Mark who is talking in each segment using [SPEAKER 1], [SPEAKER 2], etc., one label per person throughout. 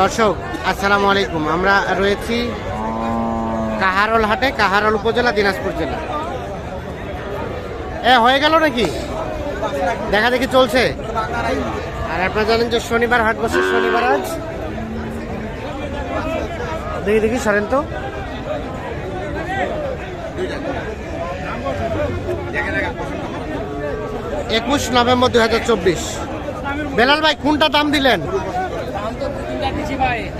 [SPEAKER 1] দর্শক, আসসালামু আলাইকুম। আমরা রয়েছি কাহারল হাটে, কাহারল উপজেলা, দিনাজপুর জেলা। এ, হয়ে গেল নাকি? দেখা দেখি চলছে। আর আপনারা জানেন যে শনিবার, হাট বসে শনিবার আজ। দেখি দেখি, সরেন তো। একুশ নভেম্বর দুই হাজার চব্বিশ। বেলাল ভাই, কোনটা দাম দিলেন
[SPEAKER 2] দাম তো দু তিনটা দিচ্ছি ভাই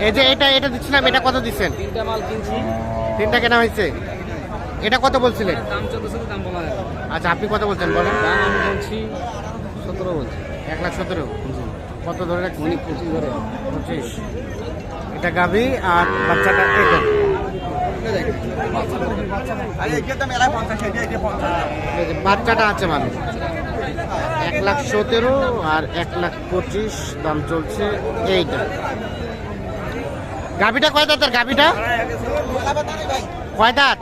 [SPEAKER 1] এই যে এটা এটা দিচ্ছিলাম এটা কত দিচ্ছেন?
[SPEAKER 2] তিনটা মাল কিনছি।
[SPEAKER 1] তিনটা কেনা হয়েছে? এটা কত বলছিলেন?
[SPEAKER 2] দাম চলতেছে দাম বলা
[SPEAKER 1] আচ্ছা আপনি কত বলছেন বলেন?
[SPEAKER 2] দাম আমি বলছি সতেরো বলছি।
[SPEAKER 1] এক লাখ সতেরো? কত ধরে রাখছি
[SPEAKER 2] উনি পঁচিশ ধরে।
[SPEAKER 1] পঁচিশ এটা গাভি আর বাচ্চাটা এটা। বাচ্চাটা আছে মানুষ। এক লাখ সতেরো আর এক লাখ পঁচিশ দাম চলছে এইটা। গাভিটা কয় দাঁতের গাভিটা? কয় দাঁত?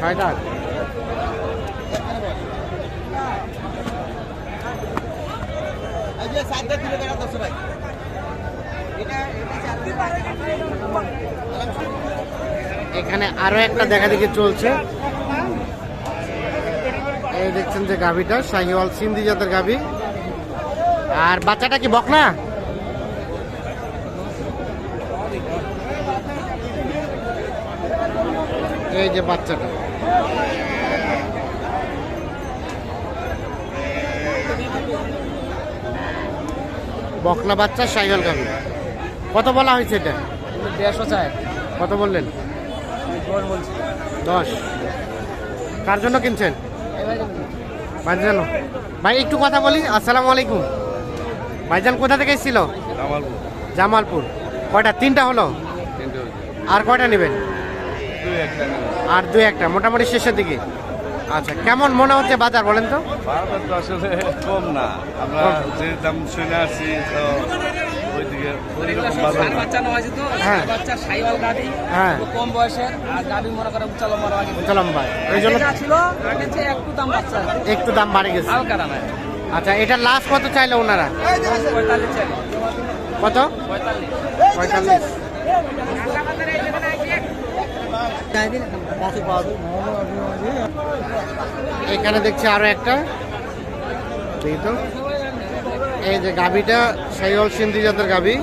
[SPEAKER 1] ছয় দাঁত। এখানে আরও একটা দেখা দেখি চলছে। এই দেখছেন যে গাভিটা শাহিওয়াল সিন্ধি জাতের গাভি। আর বাচ্চাটা কি বকনা? এই যে বাচ্চাটা। বকনা বাচ্চা সাইকেল গাভি। কত বলা হয়েছে এটা?
[SPEAKER 2] দেড়শো চায়
[SPEAKER 1] কত বললেন?
[SPEAKER 2] দশ বলছি।
[SPEAKER 1] কার জন্য কিনছেন? ভাইজান। ভাই একটু কথা বলি। আসসালামু আলাইকুম। ভাইজান কোথা থেকে এসেছিল? জামালপুর। কয়টা? তিনটা হলো? আর কয়টা নেবেন? আর দুই একটা মোটামুটি শেষের দিকে। আচ্ছা কেমন মনে হচ্ছে বাজার বলেন তো?
[SPEAKER 3] বারবার তো আসলে কম না। আমরা যে দাম শুনে আসছি তো বাজার
[SPEAKER 1] হ্যাঁ। হ্যাঁ।
[SPEAKER 2] মনে একটু দাম বাচ্চা
[SPEAKER 1] একটু দাম বাড়ে গেছে। আচ্ছা এটা লাস্ট কত চাইলো ওনারা? কত?
[SPEAKER 2] পঁয়তাল্লিশ।
[SPEAKER 1] পঁয়তাল্লিশ। এখানে দেখছি আরও একটা। তো এই যে গাভিটা সাইওয়াল সিন্ধি জাতের গাভি।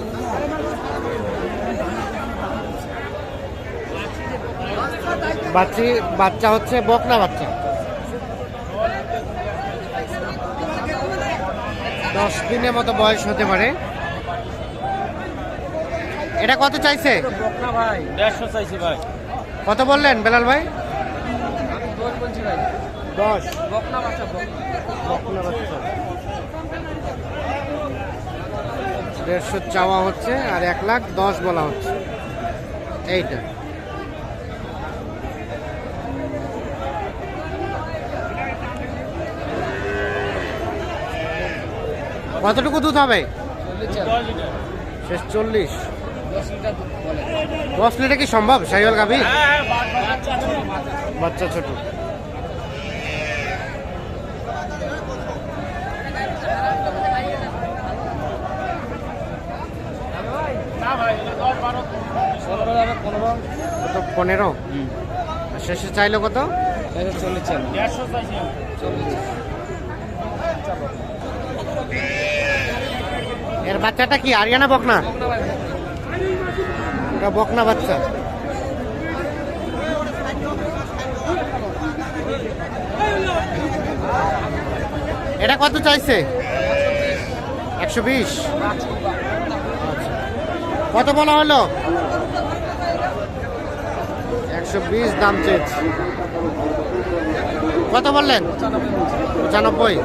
[SPEAKER 1] বাচ্চি, বাচ্চা হচ্ছে বকনা বাচ্চা। দশ দিনের মতো বয়স হতে পারে। এটা কত চাইছে?
[SPEAKER 2] ভাই দেড়শো চাইছি ভাই।
[SPEAKER 1] কত বললেন বেলাল ভাই?
[SPEAKER 2] দশ।
[SPEAKER 1] দেড়শো চাওয়া হচ্ছে আর এক লাখ দশ বলা হচ্ছে। এইটা। কতটুকু দুধ হবে? শেষ চল্লিশ।
[SPEAKER 2] দশ লিটার
[SPEAKER 1] কি সম্ভব? সাইওয়াল গাভি? বাচ্চা ছোট।
[SPEAKER 2] পনেরো পনেরো
[SPEAKER 1] কত? পনেরো? শেষে চাইলো কত?
[SPEAKER 2] চল্লিশ
[SPEAKER 1] এর বাচ্চাটা কি আরিয়ানা বকনা?
[SPEAKER 2] ভাই
[SPEAKER 1] বকনা বাচ্চা। এটা কত চাইছে? একশো বিশ। কত বলা হলো? একশো বিশ দাম চেয়েছে। কত বললেন? পঁচানব্বই।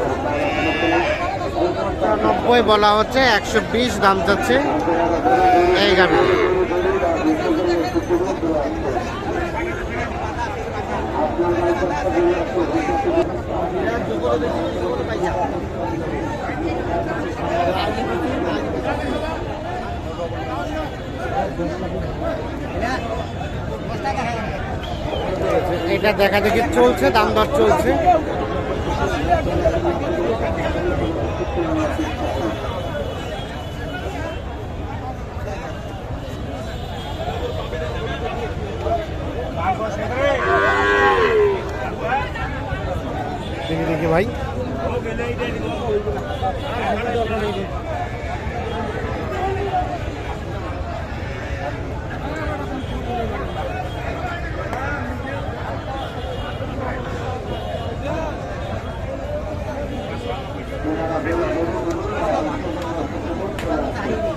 [SPEAKER 1] পঁচানব্বই বলা হচ্ছে, একশো বিশ দাম চাচ্ছে। এই গাড়ি এটা দেখা দেখি চলছে দাম দর চলছে। ভাই।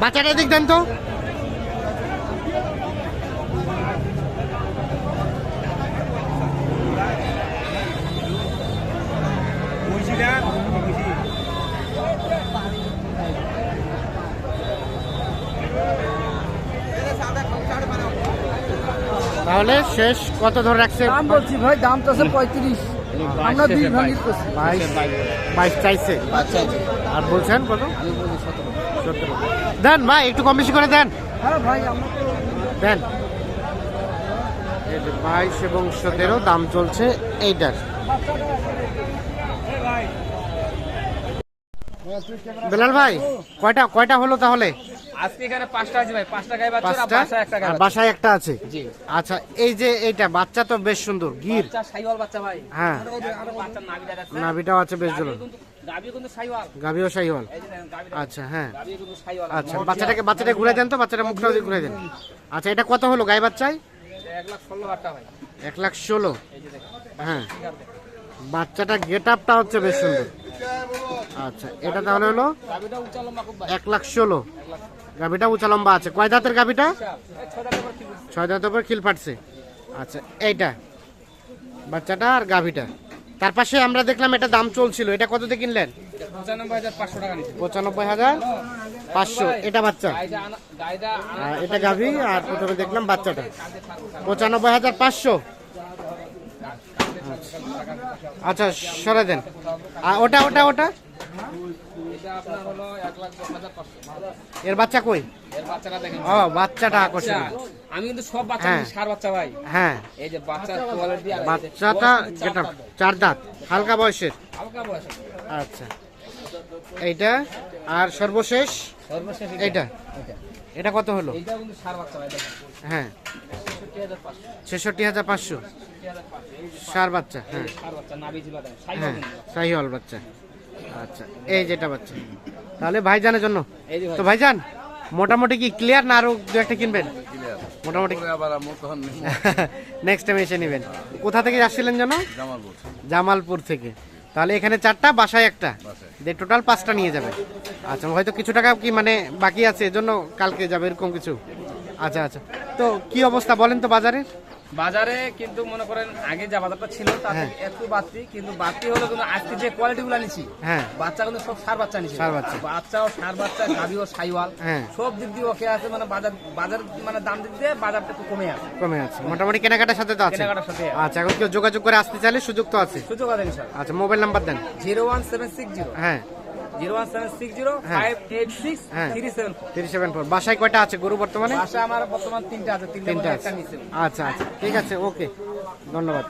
[SPEAKER 1] বাচ্চাটা দিক দেন তো। তাহলে শেষ কত ধরে রাখছে?
[SPEAKER 2] দাম বলছি ভাই দাম তো আছে পঁয়ত্রিশ। আমরা দুই করছি।
[SPEAKER 1] বাইশ বাইশ। চাইছে।
[SPEAKER 2] আচ্ছা
[SPEAKER 1] আর বলছেন কত?
[SPEAKER 2] সতেরো।
[SPEAKER 1] সতেরো। দেন ভাই একটু কম বেশি করে দেন।
[SPEAKER 2] হ্যাঁ ভাই
[SPEAKER 1] দেন। বাইশ এবং সতেরো দাম চলছে এইটার। বেলাল ভাই কয়টা কয়টা হলো তাহলে?
[SPEAKER 2] আজকে এখানে পাঁচটা আছে ভাই পাঁচটা গায়ে বাচ্চা আর বাসায় একটা গায়ে
[SPEAKER 1] বাসায় একটা আছে?
[SPEAKER 2] জি।
[SPEAKER 1] আচ্ছা এই যে এইটা বাচ্চা তো বেশ সুন্দর গির।
[SPEAKER 2] বাচ্চা সাইওয়াল বাচ্চা ভাই।
[SPEAKER 1] হ্যাঁ।
[SPEAKER 2] বাচ্চা নাভিটা দেখছে
[SPEAKER 1] নাভিটাও আছে বেশ জোর
[SPEAKER 2] সাইওয়াল।
[SPEAKER 1] আচ্ছা হ্যাঁ। আচ্ছা বাচ্চাটাকে বাচ্চাটা ঘুরে দেন তো বাচ্চাটা মুখটা ঘুরে দেন। আচ্ছা এটা কত হলো বাচ্চায়?
[SPEAKER 2] এক লাখ ষোলো
[SPEAKER 1] হ্যাঁ। বাচ্চাটা গেট আপটা হচ্ছে বেশ সুন্দর। আচ্ছা এটা তাহলে হলো এক লাখ ষোলো। গাভিটা উঁচা লম্বা আছে। কয় দাঁতের গাভিটা?
[SPEAKER 2] ছয়
[SPEAKER 1] দাঁতের উপর খিল ফাটছে। আচ্ছা এইটা। বাচ্চাটা আর গাভিটা। তার পাশে আমরা দেখলাম এটা দাম চলছিল। এটা কত দিয়ে কিনলেন?
[SPEAKER 2] পঁচানব্বই হাজার পাঁচশো।
[SPEAKER 1] এটা বাচ্চা। এটা গাভি আর প্রথমে দেখলাম বাচ্চাটা। পঁচানব্বই হাজার পাঁচশো। আচ্ছা সরে দেন। ওটা ওটা ওটা? এর বাচ্চা কই? ও বাচ্চাটা আকর্ষণীয়।
[SPEAKER 2] আমি কিন্তু সব বাচ্চা
[SPEAKER 1] হ্যাঁ।
[SPEAKER 2] সার বাচ্চা ভাই।
[SPEAKER 1] হ্যাঁ।
[SPEAKER 2] এই যে বাচ্চার কোয়ালিটি
[SPEAKER 1] বাচ্চাটা যেটা
[SPEAKER 2] চার দাঁত।
[SPEAKER 1] হালকা বয়সের।
[SPEAKER 2] হালকা বয়স
[SPEAKER 1] আচ্ছা। এইটা আর সর্বশেষ?
[SPEAKER 2] সর্বশেষ
[SPEAKER 1] এইটা।
[SPEAKER 2] এটা
[SPEAKER 1] এটা কত হলো?
[SPEAKER 2] কিন্তু সার বাচ্চা ভাই
[SPEAKER 1] হ্যাঁ।
[SPEAKER 2] ছেষট্টি হাজার পাঁচশো।
[SPEAKER 1] সার বাচ্চা হ্যাঁ। হ্যাঁ
[SPEAKER 2] কিন্তু
[SPEAKER 1] শাহিওয়াল বাচ্চা। আচ্ছা এই যেটা বাচ্চা। তাহলে ভাইজানের জন্য? তো ভাইজান মোটামুটি কি ক্লিয়ার না আরও দু একটা কিনবেন? মোটামুটি নেক্সট টাইম এসে নেবেন। কোথা থেকে আসছিলেন যেন?
[SPEAKER 3] জামালপুর।
[SPEAKER 1] জামালপুর থেকে। তাহলে এখানে চারটা বাসায় একটা। দিয়ে টোটাল পাঁচটা নিয়ে যাবে। আচ্ছা হয়তো কিছু টাকা কি মানে বাকি আছে? এজন্য কালকে যাবে এরকম কিছু? আচ্ছা আচ্ছা। তো কি অবস্থা বলেন তো বাজারে?
[SPEAKER 2] বাজারে কিন্তু মনে করেন আগে যা বাজারটা ছিল
[SPEAKER 1] হ্যাঁ।
[SPEAKER 2] একটু বাড়তি কিন্তু বাড়তি হলো কিন্তু আজকে যে কোয়ালিটি গুলো নিছি
[SPEAKER 1] হ্যাঁ।
[SPEAKER 2] বাচ্চা কিন্তু সব সার বাচ্চা নিছি।
[SPEAKER 1] ষাঁড় বাচ্চা।
[SPEAKER 2] বাচ্চাও সার বাচ্চা গাভিও সাইওয়াল।
[SPEAKER 1] হ্যাঁ।
[SPEAKER 2] সব দিক দিয়ে ওকে আছে মানে বাজার বাজার মানে দাম দিক দিয়ে বাজারটা একটু কমে আছে।
[SPEAKER 1] কমে আছে। মোটামুটি কেনাকাটার সাথে তো আছে।
[SPEAKER 2] কেনাকাটার সাথে
[SPEAKER 1] আচ্ছা এখন কেউ যোগাযোগ করে আসতে চাইলে সুযোগ তো আছে।
[SPEAKER 2] সুযোগ আছে
[SPEAKER 1] আচ্ছা মোবাইল নাম্বার দেন।
[SPEAKER 2] Zero one seven six zero.
[SPEAKER 1] হ্যাঁ।
[SPEAKER 2] Zero one seven six zero
[SPEAKER 1] হ্যাঁ।
[SPEAKER 2] ফাইভ এইট সিক্স
[SPEAKER 1] হ্যাঁ।
[SPEAKER 2] Three seven
[SPEAKER 1] three seven four. বাসায় কয়টা আছে? গরু বর্তমানে?
[SPEAKER 2] বাসা আমার বর্তমান তিনটা আছে তিনটা
[SPEAKER 1] আছে। আচ্ছা আচ্ছা। ঠিক আছে ওকে। ধন্যবাদ।